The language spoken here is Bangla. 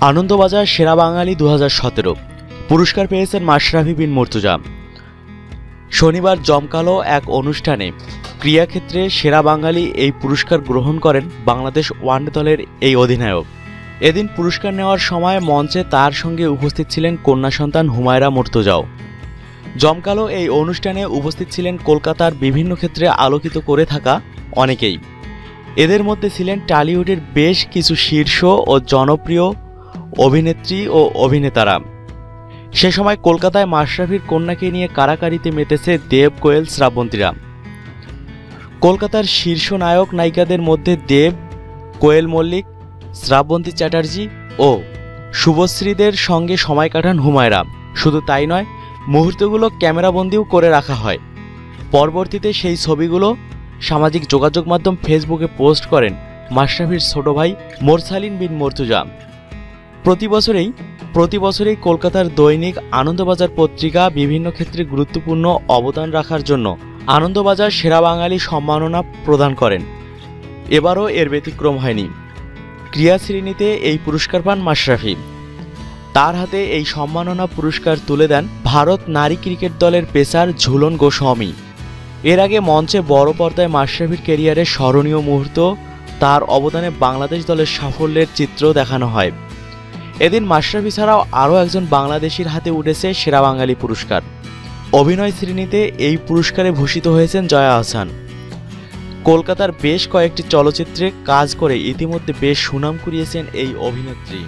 আনন্দবাজার সেরা বাঙালি দু সতেরো। পুরস্কার পেয়েছেন মাশরাফি বিন মুর্তুজা। শনিবার জমকালো এক অনুষ্ঠানে ক্রীড়াক্ষেত্রে সেরা বাঙালি এই পুরস্কার গ্রহণ করেন বাংলাদেশ ওয়ানডে দলের এই অধিনায়ক। এদিন পুরস্কার নেওয়ার সময় মঞ্চে তার সঙ্গে উপস্থিত ছিলেন কন্যা সন্তান হুমায়রা মুর্তজাও। জমকালো এই অনুষ্ঠানে উপস্থিত ছিলেন কলকাতার বিভিন্ন ক্ষেত্রে আলোকিত করে থাকা অনেকেই। এদের মধ্যে ছিলেন টলিউডের বেশ কিছু শীর্ষ ও জনপ্রিয় অভিনেত্রী ও অভিনেতারা। সে সময় কলকাতায় মাশরাফির কন্যাকে নিয়ে কারাকারিতে মেতেছে দেব কোয়েল শ্রাবন্তীরা। কলকাতার শীর্ষ নায়ক নায়িকাদের মধ্যে দেব কোয়েল মল্লিক, শ্রাবন্তী চ্যাটার্জি ও শুভশ্রীদের সঙ্গে সময় কাটান হুমায়রা। শুধু তাই নয়, মুহূর্তগুলো ক্যামেরাবন্দিও করে রাখা হয়। পরবর্তীতে সেই ছবিগুলো সামাজিক যোগাযোগ মাধ্যম ফেসবুকে পোস্ট করেন মাশরাফির ছোট ভাই মোরসালিন বিন মর্তুজা। প্রতি বছরেই প্রতি বছরেই কলকাতার দৈনিক আনন্দবাজার পত্রিকা বিভিন্ন ক্ষেত্রে গুরুত্বপূর্ণ অবদান রাখার জন্য আনন্দবাজার সেরা বাঙালি সম্মাননা প্রদান করেন। এবারও এর ব্যতিক্রম হয়নি। ক্রীড়া শ্রেণীতে এই পুরস্কার পান মাশরাফি। তার হাতে এই সম্মাননা পুরস্কার তুলে দেন ভারত নারী ক্রিকেট দলের পেসার ঝুলন গোস্বামী। এর আগে মঞ্চে বড় পর্দায় মাশরাফির ক্যারিয়ারের স্মরণীয় মুহূর্ত, তার অবদানে বাংলাদেশ দলের সাফল্যের চিত্র দেখানো হয়। এদিন মাশরাফি ছাড়াও আরও একজন বাংলাদেশির হাতে উঠেছে সেরা বাঙালি পুরস্কার। অভিনয় শ্রেণীতে এই পুরস্কারে ভূষিত হয়েছেন জয়া আহসান কলকাতার বেশ কয়েকটি চলচ্চিত্রে কাজ করে ইতিমধ্যে বেশ সুনাম কুড়িয়েছেন এই অভিনেত্রী।